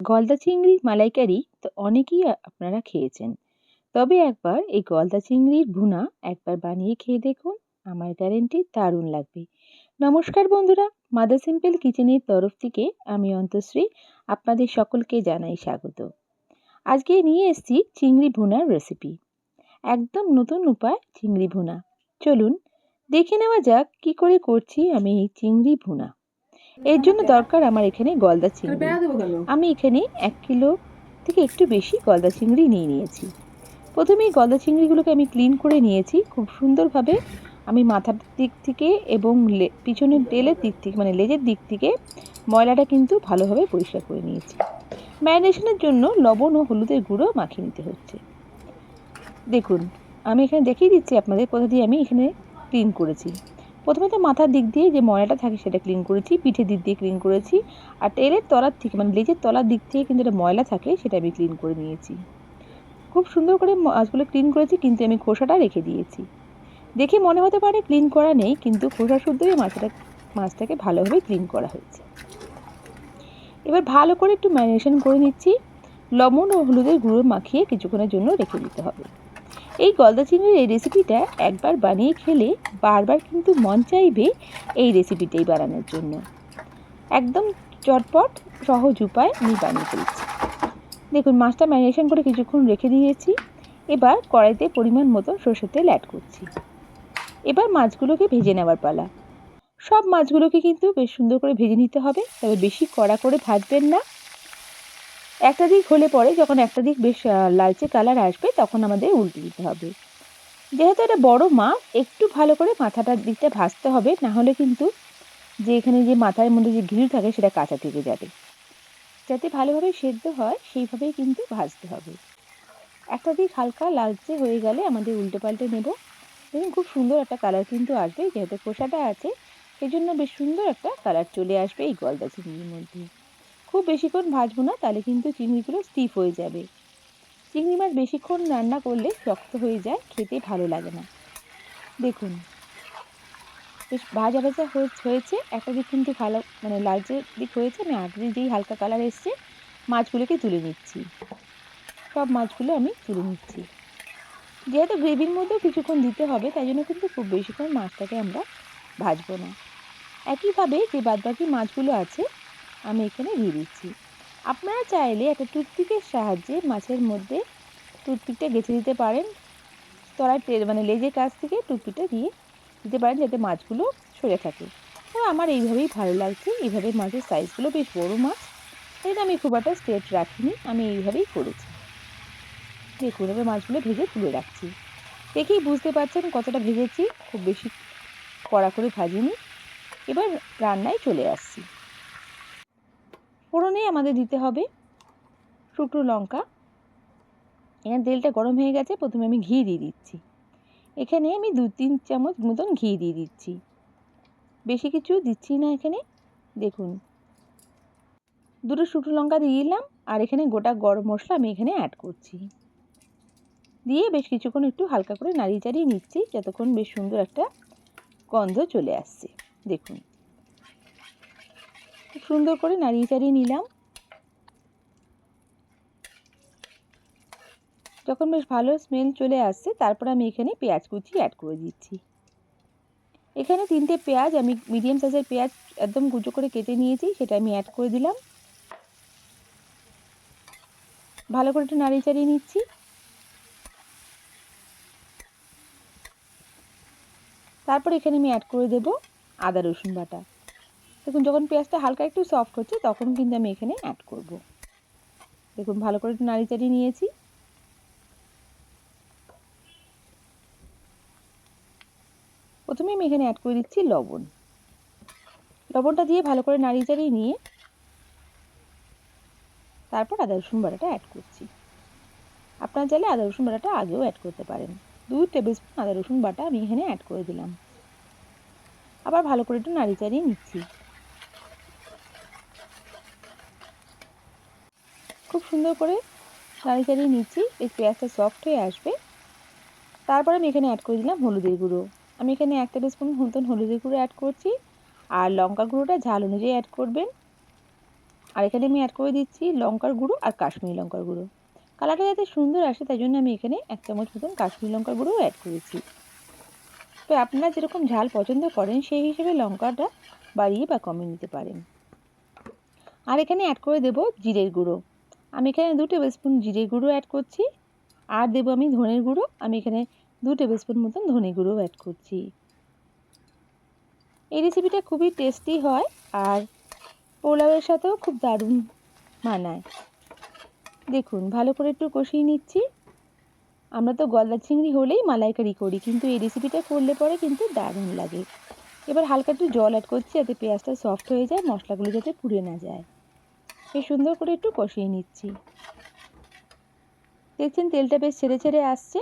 গলদা চিংড়ির মালাইকারি তো অনেকেই আপনারা খেয়েছেন। তবে একবার এই গলদা চিংড়ির ভুনা একবার বানিয়ে খেয়ে দেখুন, আমার গ্যারেন্টি দারুণ লাগবে। নমস্কার বন্ধুরা, মাদার সিম্পল কিচেনের তরফ থেকে আমি অন্তশ্রী আপনাদের সকলকে জানাই স্বাগত। আজকে নিয়ে এসেছি চিংড়ি ভুনার রেসিপি একদম নতুন উপায় চিংড়ি ভুনা। চলুন, দেখে নেওয়া যাক কি করে করছি আমি এই চিংড়ি ভুনা। এর জন্য দরকার আমার এখানে গলদা চিংড়ি। আমি এখানে এক কিলো থেকে একটু বেশি গলদা চিংড়ি নিয়ে নিয়েছি। প্রথমে এই গলদা চিংড়িগুলোকে আমি ক্লিন করে নিয়েছি। খুব সুন্দরভাবে আমি মাথার দিক থেকে এবং পিছনের তেলের দিক থেকে মানে লেজের দিক থেকে ময়লাটা কিন্তু ভালোভাবে পরিষ্কার করে নিয়েছি। ম্যারিনেশনের জন্য লবণ ও হলুদের গুঁড়ো মাখিয়ে নিতে হচ্ছে। দেখুন আমি এখানে দেখিয়ে দিচ্ছি আপনাদের কোথা দিয়ে আমি এখানে ক্লিন করেছি। প্রথমে তো মাথার দিক দিয়ে যে ময়লাটা থাকে সেটা ক্লিন করেছি, পিঠের দিক দিয়ে ক্লিন করেছি, আর টেলের তলার থেকে মানে লেজের তলার দিক থেকে কিন্তু একটা ময়লা থাকে সেটা আমি ক্লিন করে নিয়েছি। খুব সুন্দর করে মাছগুলো ক্লিন করেছি, কিন্তু আমি খোসাটা রেখে দিয়েছি। দেখে মনে হতে পারে ক্লিন করা নেই, কিন্তু খোসা শুদ্ধই মাছটা, মাছটাকে ভালোভাবে ক্লিন করা হয়েছে। এবার ভালো করে একটু ম্যারিনেশন করে নিচ্ছি। লবণ ও হলুদের গুঁড়ো মাখিয়ে কিছুক্ষণের জন্য রেখে দিতে হবে। এই গলদা চিংড়ির এই রেসিপিটা একবার বানিয়ে খেলে বারবার কিন্তু মন চাইবে এই রেসিপিটাই বানানোর জন্য। একদম চটপট, সহজ উপায় আমি বানিয়ে ফেলছি। দেখুন, মাছটা ম্যারিনেশন করে কিছুক্ষণ রেখে দিয়েছি। এবার কড়াইতে পরিমাণ মতো সর্ষের তেল অ্যাড করছি। এবার মাছগুলোকে ভেজে নেওয়ার পালা। সব মাছগুলোকে কিন্তু বেশ সুন্দর করে ভেজে নিতে হবে। তবে বেশি কড়া করে ভাজবেন না। একটা দিক হলে পরে যখন একটা দিক বেশ লালচে কালার আসবে, তখন আমাদের উল্টে দিতে হবে। যেহেতু এটা বড় মাছ একটু ভালো করে মাথাটার দিকটা ভাজতে হবে, না হলে কিন্তু যে এখানে যে মাথার মধ্যে যে ঘিল থাকে, সেটা কাঁচা থেকে যাবে। যাতে ভালোভাবে সেদ্ধ হয়, সেইভাবেই কিন্তু ভাজতে হবে। একটা দিক হালকা লালচে হয়ে গেলে আমাদের উল্টে পাল্টে নেব। দেখুন, খুব সুন্দর একটা কালার কিন্তু আসবে, যেহেতু খোসাটা আছে সেই জন্য বেশ সুন্দর একটা কালার চলে আসবে এই গলদা চিংড়ির মধ্যে। খুব বেশিক্ষণ ভাজবো না, তাহলে কিন্তু চিংড়িগুলো স্টিফ হয়ে যাবে। চিংড়ি মাছ বেশিক্ষণ রান্না করলে শক্ত হয়ে যায়, খেতে ভালো লাগে না। দেখুন, বেশ ভাজা ভাজা হয়েছে, একটা দিক কিন্তু ভালো মানে লালচে দিক হয়েছে, আমি আগে যেই হালকা কালার এসছে, মাছগুলোকে তুলে নিচ্ছি। সব মাছগুলো আমি তুলে নিচ্ছি। যেহেতু গ্রেভির মধ্যেও কিছুক্ষণ দিতে হবে, তাই জন্য কিন্তু খুব বেশিক্ষণ মাছটাকে আমরা ভাজবো না। একইভাবে যে বাদবাকি মাছগুলো আছে আমি এখানে দিয়ে দিচ্ছি। আপনারা চাইলে একটা টুথপিকের সাহায্যে মাছের মধ্যে টুথপিকটা গেঁথে দিতে পারেন। তলার মানে লেজের কাছ থেকে টুথপিকটা দিয়ে দিতে পারেন যাতে মাছগুলো সরে থাকে। তো আমার এইভাবেই ভালো লাগছে। এইভাবে মাছের সাইজগুলো বেশ বড় মাছ। তাই আমি খুব একটা স্ট্রেট রাখিনি। আমি এইভাবেই করেছি। দেখুন, এবার মাছগুলো ভেজে তুলে রাখছি। দেখেই বুঝতে পারছেন কতটা ভেজেছি। খুব বেশি কড়া করে ভাজিনি। এবার রান্নায় চলে আসছি। ফোড়নে আমাদের দিতে হবে শুকনো লঙ্কা। এখানে তেলটা গরম হয়ে গেছে, প্রথমে আমি ঘি দিয়ে দিচ্ছি। এখানে আমি দু তিন চামচ মতন ঘি দিয়ে দিচ্ছি। বেশি কিছু দিচ্ছি না এখানে। দেখুন, দুটো শুকনো লঙ্কা দিয়ে দিলাম আর এখানে গোটা গরম মশলা আমি এখানে অ্যাড করছি। দিয়ে বেশ কিছুক্ষণ একটু হালকা করে নাড়িয়ে চাড়িয়ে নিচ্ছি, যতক্ষণ বেশ সুন্দর একটা গন্ধ চলে আসছে। দেখুন সুন্দর করে নাড়িয়ে চাড়িয়ে নিলাম। যখন বেশ ভালো স্মেল চলে আসছে, তারপর আমি এখানে পেঁয়াজ কুচি অ্যাড করে দিচ্ছি। এখানে তিনটে পেঁয়াজ, আমি মিডিয়াম সাইজের পেঁয়াজ একদম কুচো করে কেটে নিয়েছি, সেটা আমি অ্যাড করে দিলাম। ভালো করে একটু নাড়িয়ে চাড়িয়ে নিচ্ছি। তারপর এখানে আমি অ্যাড করে দেব আদা রসুন বাটা। দেখুন, যখন পেঁয়াজটা হালকা একটু সফট হচ্ছে তখন কিন্তু আমি এখানে অ্যাড করব। দেখুন, ভালো করে একটু নাড়ি চাড়িয়ে নিয়েছি। প্রথমে আমি এখানে অ্যাড করে দিচ্ছি লবণ। লবণটা দিয়ে ভালো করে নাড়িয়ে চাড়িয়ে নিয়ে তারপর আদা, রসুন বাটাটা অ্যাড করছি। আপনার চাইলে আদা, রসুন বাটাটা আগেও অ্যাড করতে পারেন। দুই টেবিল স্পুন আদা, রসুন বাটা আমি এখানে অ্যাড করে দিলাম। আবার ভালো করে একটু নাড়ি চাড়িয়ে নিচ্ছি খুব সুন্দর করে নাড়ি চাড়িয়ে নিচ্ছি, এই পেঁয়াজটা সফট হয়ে আসবে। তারপর আমি এখানে অ্যাড করে দিলাম হলুদের গুঁড়ো। আমি এখানে এক টেবিল স্পুন মতন হলুদের গুঁড়ো অ্যাড করছি, আর লঙ্কা গুঁড়োটা ঝাল অনুযায়ী অ্যাড করবেন। আর এখানে আমি অ্যাড করে দিচ্ছি লঙ্কার গুঁড়ো আর কাশ্মীরি লঙ্কার গুঁড়ো। কালারটা যাতে সুন্দর আসে, তাই জন্য আমি এখানে এক চামচ মতন কাশ্মীরি লঙ্কার গুঁড়োও অ্যাড করেছি। তো আপনারা যেরকম ঝাল পছন্দ করেন, সেই হিসেবে লঙ্কাটা বাড়িয়ে বা কমিয়ে নিতে পারেন। আর এখানে অ্যাড করে দেব জিরের গুঁড়ো। আমি এখানে দু টেবিল স্পুন জিরে গুঁড়ো অ্যাড করছি। আর দেবো আমি ধনের গুঁড়ো। আমি এখানে দু টেবিল স্পুন মতন ধনে গুঁড়োও অ্যাড করছি। এই রেসিপিটা খুবই টেস্টি হয় আর পোলাওয়ের সাথেও খুব দারুণ মানায়। দেখুন, ভালো করে একটু কষিয়ে নিচ্ছি। আমরা তো গলদা চিংড়ি হলেই মালাইকারি করি, কিন্তু এই রেসিপিটা করলে পরে কিন্তু দারুণ লাগে। এবার হালকা একটু জল অ্যাড করছি যাতে পেঁয়াজটা সফট হয়ে যায়, মশলাগুলো যাতে পুড়ে না যায়। বেশ সুন্দর করে একটু কষিয়ে নিচ্ছি। দেখছেন তেলটা বেশ ছেড়ে ছেড়ে আসছে।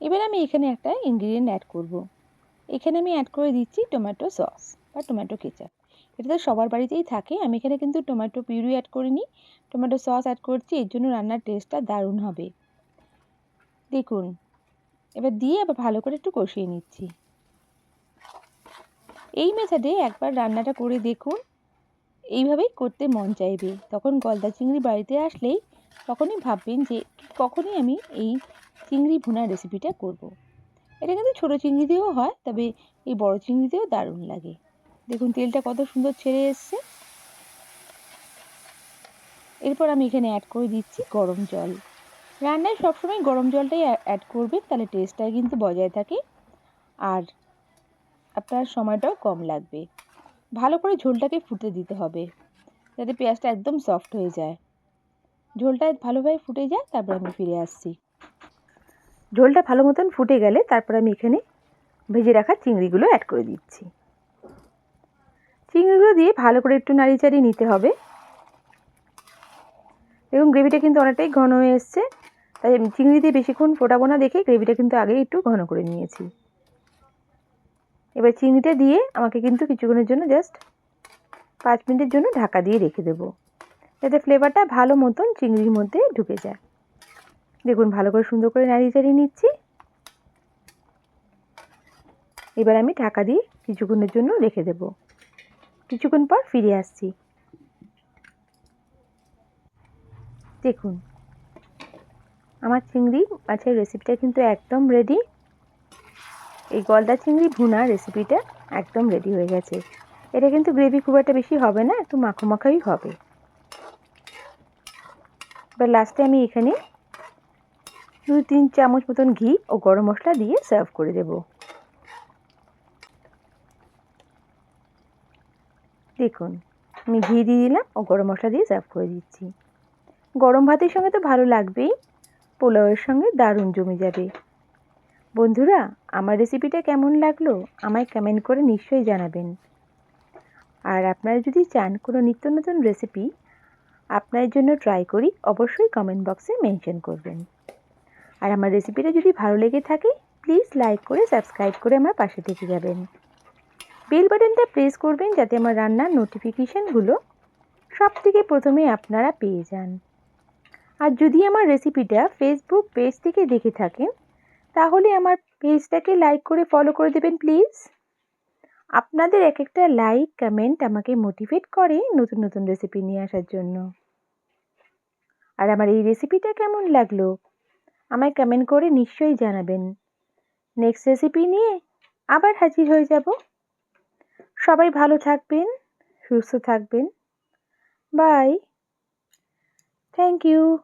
এবার আমি এখানে একটা ইনগ্রিডিয়েন্ট অ্যাড করব। এখানে আমি অ্যাড করে দিচ্ছি টমেটো সস বা টমেটো কেচাপ এটা তো সবার বাড়িতেই থাকে, আমি এখানে কিন্তু টমেটো পিউরি অ্যাড করিনি। টমেটো সস অ্যাড করছি, এর জন্য রান্নার টেস্টটা দারুণ হবে। দেখুন, এবার দিয়ে আবার ভালো করে একটু কষিয়ে নিচ্ছি। এই মেথডে একবার রান্নাটা করে দেখুন। এইভাবেই করতে মন চাইবে। তখন গলদা চিংড়ি বাড়িতে আসলেই তখনই ভাববেন যে কখনই আমি এই চিংড়ি ভুনার রেসিপিটা করব। এটা কিন্তু ছোটো চিংড়ি দিয়েও হয়, তবে এই বড় চিংড়ি দিয়েও দারুণ লাগে। দেখুন, তেলটা কত সুন্দর ছেড়ে এসছে। এরপর আমি এখানে অ্যাড করে দিচ্ছি গরম জল। রান্নায় সবসময় গরম জলটাই অ্যাড করবেন, তাহলে টেস্টটা কিন্তু বজায় থাকে। আর আপনার সময়টাও কম লাগবে। ভালো করে ঝোলটাকে ফুটে দিতে হবে, যাতে পেঁয়াজটা একদম সফট হয়ে যায়। ঝোলটা ভালোভাবে ফুটে যায়, তারপর আমি ফিরে আসছি। ঝোলটা ভালো মতন ফুটে গেলে তারপর আমি এখানে ভেজে রাখা চিংড়িগুলো অ্যাড করে দিচ্ছি। চিংড়িগুলো দিয়ে ভালো করে একটু নাড়ি চাড়িয়ে নিতে হবে। এবং গ্রেভিটা কিন্তু অনেকটাই ঘন হয়ে এসছে, তাই চিংড়ি দিয়ে বেশিক্ষণ ফোটাবো না দেখে গ্রেভিটা কিন্তু আগেই একটু ঘন করে নিয়েছি। এবার চিংড়িটা দিয়ে আমাকে কিন্তু কিছুক্ষণের জন্য জাস্ট পাঁচ মিনিটের জন্য ঢাকা দিয়ে রেখে দেবো। যাতে ফ্লেভারটা ভালো মতন চিংড়ির মধ্যে ঢুকে যায়। দেখুন, ভালো করে সুন্দর করে নাড়িয়ে চাড়িয়ে নিচ্ছি। এবার আমি ঢাকা দিয়ে কিছুক্ষণের জন্য রেখে দেব। কিছুক্ষণ পর ফিরে আসছি। দেখুন, আমার চিংড়ি মাছের রেসিপিটা কিন্তু একদম রেডি এই গলদা চিংড়ি ভুনা রেসিপিটা একদম রেডি হয়ে গেছে। এটা কিন্তু গ্রেভি খুব একটা বেশি হবে না, একটু মাখো মাখাই হবে। এবার লাস্টে আমি এখানে দু তিন চামচ মতন ঘি ও গরম মশলা দিয়ে সার্ভ করে দেব। দেখুন, আমি ঘি দিয়ে দিলাম ও গরম মশলা দিয়ে সার্ভ করে দিচ্ছি। গরম ভাতের সঙ্গে তো ভালো লাগবেই, পোলাওয়ের সঙ্গে দারুণ জমে যাবে। বন্ধুরা, আমার রেসিপিটা কেমন লাগল আমায় কমেন্ট করে নিশ্চয়ই জানাবেন। আর আপনারা যদি চান কোনো নিত্য নতুন রেসিপি আপনার জন্য ট্রাই করি, অবশ্যই কমেন্ট বক্সে মেনশন করবেন। আর আমার রেসিপিটা যদি ভালো লেগে থাকে প্লিজ লাইক করে সাবস্ক্রাইব করে আমার পাশে থেকে যাবেন। বেল বাটনটা প্রেস করবেন যাতে আমার রান্নার নোটিফিকেশানগুলো সব থেকে প্রথমে আপনারা পেয়ে যান। আর যদি আমার রেসিপিটা ফেসবুক পেজ থেকে দেখে থাকেন তাহলে আমার পেজটাকে লাইক করে ফলো করে দেবেন প্লিজ আপনাদের এক একটা লাইক কমেন্ট আমাকে মোটিভেট করে নতুন নতুন রেসিপি নিয়ে আসার জন্য। আর আমার এই রেসিপিটা কেমন লাগল? আমায় কমেন্ট করে নিশ্চয়ই জানাবেন। নেক্সট রেসিপি নিয়ে আবার হাজির হয়ে যাব। সবাই ভালো থাকবেন, সুস্থ থাকবেন। Bye thank you